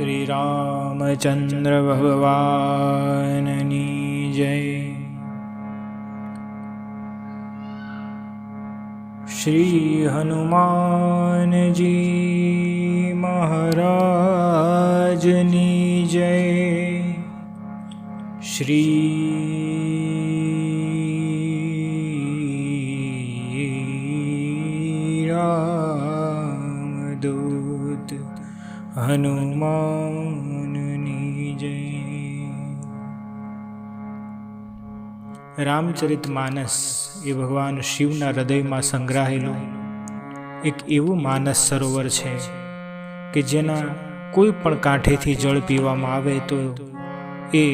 श्रीरामचन्द्र भवानि जय। श्रीहनुमान्जी महाराजनि जय। श्री श्रीरामदूत હનુમાનની જય રામચરિત માનસ એ ભગવાન શિવના હૃદયમાં સંગ્રહાયેલું એક એવું માનસ સરોવર છે કે જેના કોઈ પણ કાંઠેથી જળ પીવામાં આવે તો એ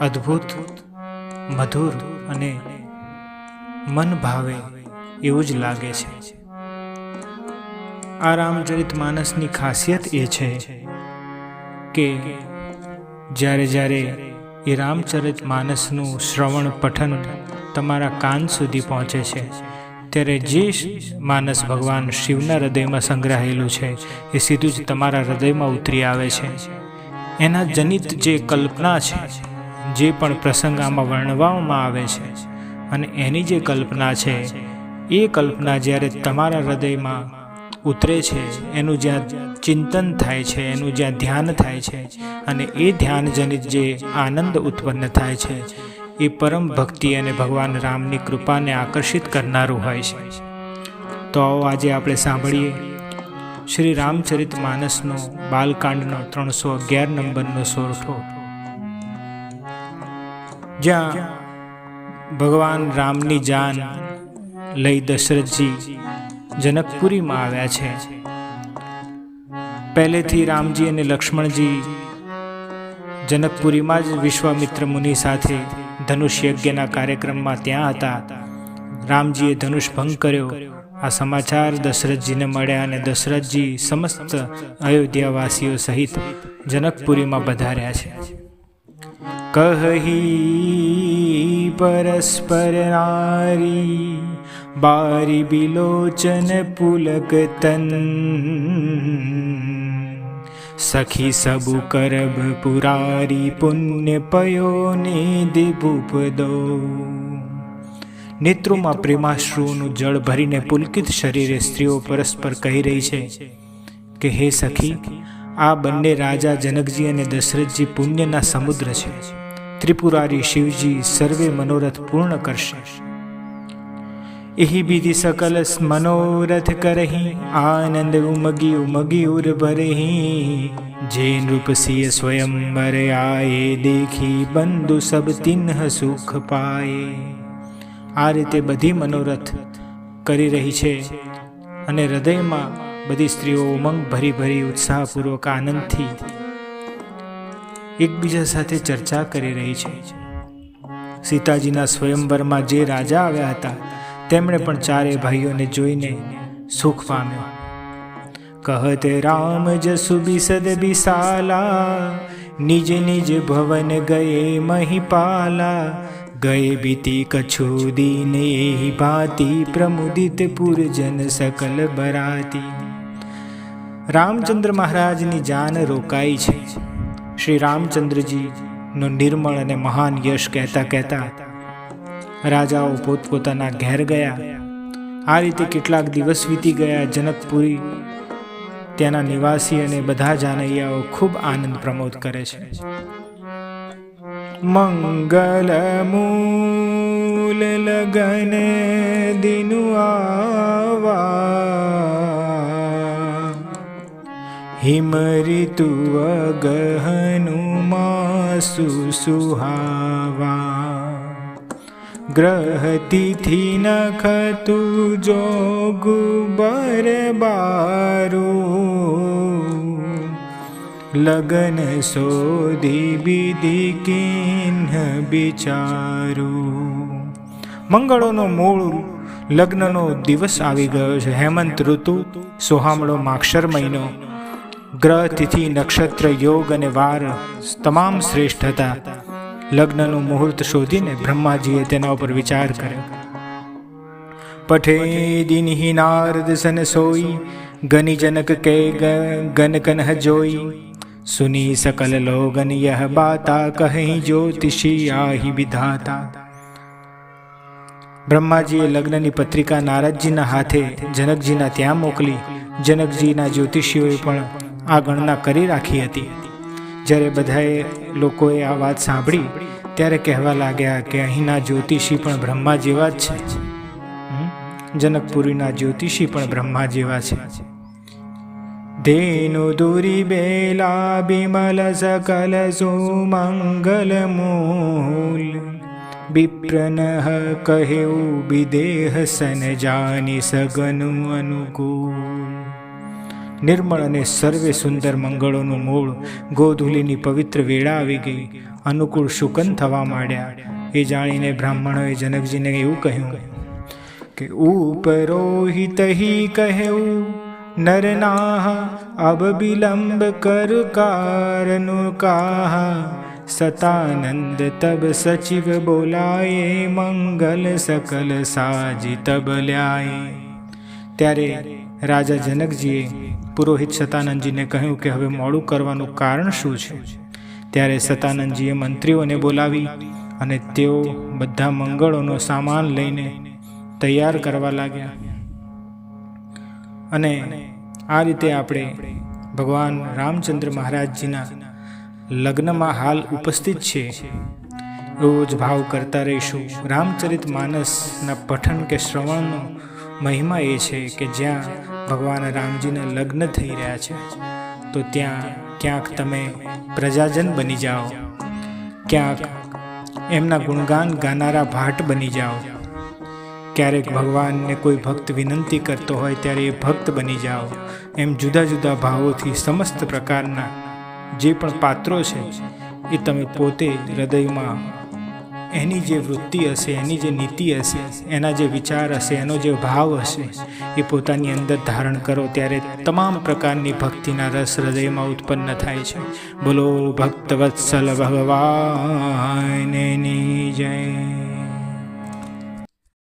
અદ્ભુત મધુર અને મન ભાવે એવું જ લાગે છે આ રામચરિત માનસની ખાસિયત એ છે કે જ્યારે જ્યારે એ રામચરિત માનસનું શ્રવણ પઠન તમારા કાન સુધી પહોંચે છે, ત્યારે જે માનસ ભગવાન શિવના હૃદયમાં સંગ્રહાયેલું છે, એ સીધું જ તમારા હૃદયમાં ઉતરી આવે છે. એના જનિત જે કલ્પના છે, જે પણ પ્રસંગ આમાં વર્ણવવામાં આવે છે, અને એની જે કલ્પના છે, એ કલ્પના જ્યારે તમારા હૃદયમાં ઉતરે છે, એનું જ્યાં ચિંતન થાય છે, એનું જ્યાં ધ્યાન થાય છે, અને એ ધ્યાનજનિત જે આનંદ ઉત્પન્ન થાય છે, એ પરમ ભક્તિ અને ભગવાન રામની કૃપાને આકર્ષિત કરનારું હોય છે. તો આજે આપણે સાંભળીએ શ્રી રામચરિત માનસનો બાલકાંડનો ત્રણસો અગિયાર નંબરનો સોરઠો. જ્યાં ભગવાન રામની જાન લઈ દશરથજી જનકપુરીમાં આવ્યા છે. પહેલેથી રામજી અને લક્ષ્મણજી જનકપુરીમાં જ વિશ્વામિત્ર મુનિ સાથે ધનુષ યજ્ઞના કાર્યક્રમમાં ત્યાં હતા. રામજીએ ધનુષ ભંગ કર્યો. આ સમાચાર દશરથજીને મળ્યા અને દશરથજી સમસ્ત અયોધ્યાવાસીઓ સહિત જનકપુરીમાં પધાર્યા છે. કહી પરસ્પર નારી બિલોચન પુલક તન સખી સબુ પુરારી પુણ્ય પયો નિધિ ભૂપ દો નેત્રોમાં પ્રેમાશ્રુનું જળ ભરીને પુલકિત શરીરે સ્ત્રીઓ પરસ્પર કહી રહી છે કે, હે સખી, આ બંને રાજા જનકજી અને દશરથજી પુણ્યના સમુદ્ર છે. ત્રિપુરારી શિવજી સર્વે મનોરથ પૂર્ણ કરશે. એહી બીજી સકલ મનોરથ કરહી આનંદ ઉમગી ઉમગી ઉર ભરહી જે નૃપસિય સ્વયં મર આયે દેખી બંધુ સબ તિન્હ સુખ પાયે આ રીતે બધી મનોરથ કરી રહી છે અને હૃદયમાં બધી સ્ત્રીઓ ઉમંગ ભરી ભરી ઉત્સાહપૂર્વક આનંદથી એકબીજા સાથે ચર્ચા કરી રહી છે. સીતાજીના સ્વયંવરમાં જે રાજા આવ્યા હતા તેમણે પણ ચારે ભાઈઓને જોઈને સુખ પામ્યો. કહત રામ જસુ બિસદ બિસાલા, નિજ નિજ ભવન ગયે મહિપાલા, ગયે બીતી કછુ દીન ભાતિ પ્રમુદિત પુરજન સકલ બરાતી. રામચંદ્ર મહારાજની જાન રોકાઈ છે. શ્રી રામચંદ્રજીનો નિર્મળ અને મહાન યશ કહેતા કહેતા રાજાઓ પોતપોતાના ઘેર ગયા. આ રીતે કેટલાક દિવસ વીતી ગયા જનકપુરી, ત્યાંના નિવાસી અને બધા જાનૈયાઓ ખૂબ આનંદ પ્રમોદ કરે છે. મંગલ મૂલ લગન દિનુ આવા. હિમ ઋતુ ગહનુ માસુ સુહાવા. ગ્રહ તિથિ નખતુ જોગુ બરબારું લગન શોધી બીધી કિન્હ બિચારું મંગળોનો મૂળ લગ્નનો દિવસ આવી ગયો છે હેમંત ઋતુ સોહામળો માક્ષર મહિનો ગ્રહ તિથિ નક્ષત્ર યોગ અને વાર તમામ શ્રેષ્ઠ હતા લગ્નનું મુહૂર્ત શોધીને બ્રહ્માજીએ તેના ઉપર વિચાર કર્યો પઠે દિનહિ નારદ સન સોઈ ગની જનક કે ગન કનહ જોઈ सुनी सकल लोगन यह बाता कहीं ज्योतिषी आही विधाता બ્રહ્માજીએ લગ્નની પત્રિકા નારદજીના હાથે જનકજીના ત્યાં મોકલી જનકજીના જ્યોતિષીઓએ પણ આ ગણના કરી રાખી હતી જ્યારે બધાએ લોકોએ આ વાત સાંભળી ત્યારે કહેવા લાગ્યા કે અહીંના જ્યોતિષી પણ બ્રહ્મા જેવા જ છે. જનકપુરીના જ્યોતિષી પણ બ્રહ્મા જેવા છે. ધેનુ દુરી બેલા બિમલ સકલ સુમંગલ મૂલ. વિપ્રનઃ કહેવું વિદેહ સન જાની સગનું અનુકૂળ. નિર્મળ અને સર્વે સુંદર મંગળોનું મૂળ ગોધુલીની પવિત્ર વેળા આવી ગઈ. અનુકૂળ શુકન થવા માંડ્યા. એ જાણીને બ્રાહ્મણોએ જનકજીને એવું કહ્યું કે, ઉપરોહિત કહેવું નરનાહ અબ વિલંબ કર કારનું કાહ. સતાનંદ તબ સચિવ બોલાયે, મંગલ સકલ સાજી તબ લ્યાય. ત્યારે રાજા જનકજીએ પુરોહિત સતાનંદજીને કહ્યું કે હવે મોડું કરવાનું કારણ શું છે? ત્યારે સતાનંદજીએ મંત્રીઓને બોલાવી અને તેઓ બધા મંગળોનો સામાન લઈને તૈયાર કરવા લાગ્યા. અને આ રીતે આપણે ભગવાન રામચંદ્ર મહારાજજીના લગ્નમાં હાલ ઉપસ્થિત છે એવો જ ભાવ કરતા રહીશું. રામચરિત માનસના પઠન કે શ્રવણનો મહિમા એ છે કે જ્યાં ભગવાન રામજીના લગ્ન થઈ રહ્યા છે, તો ત્યાં ક્યાંક તમે પ્રજાજન બની જાઓ. ક્યાંક એમના ગુણગાન ગાનારા ભાટ બની જાઓ. ક્યારેક ભગવાનને કોઈ ભક્ત વિનંતી કરતો હોય ત્યારે એ ભક્ત બની જાઓ. એમ જુદા જુદા ભાવોથી સમસ્ત પ્રકારના જે પણ પાત્રો છે, એ તમે પોતે હૃદયમાં એની જે વૃત્તિ હશે, એની જે નીતિ હશે, એના જે વિચાર હશે, એનો જે ભાવ હશે, એ પોતાની અંદર ધારણ કરો ત્યારે તમામ પ્રકારની ભક્તિના રસ હૃદયમાં ઉત્પન્ન થાય છે. બોલો, ભક્તવત્સલ ભગવાનની જય.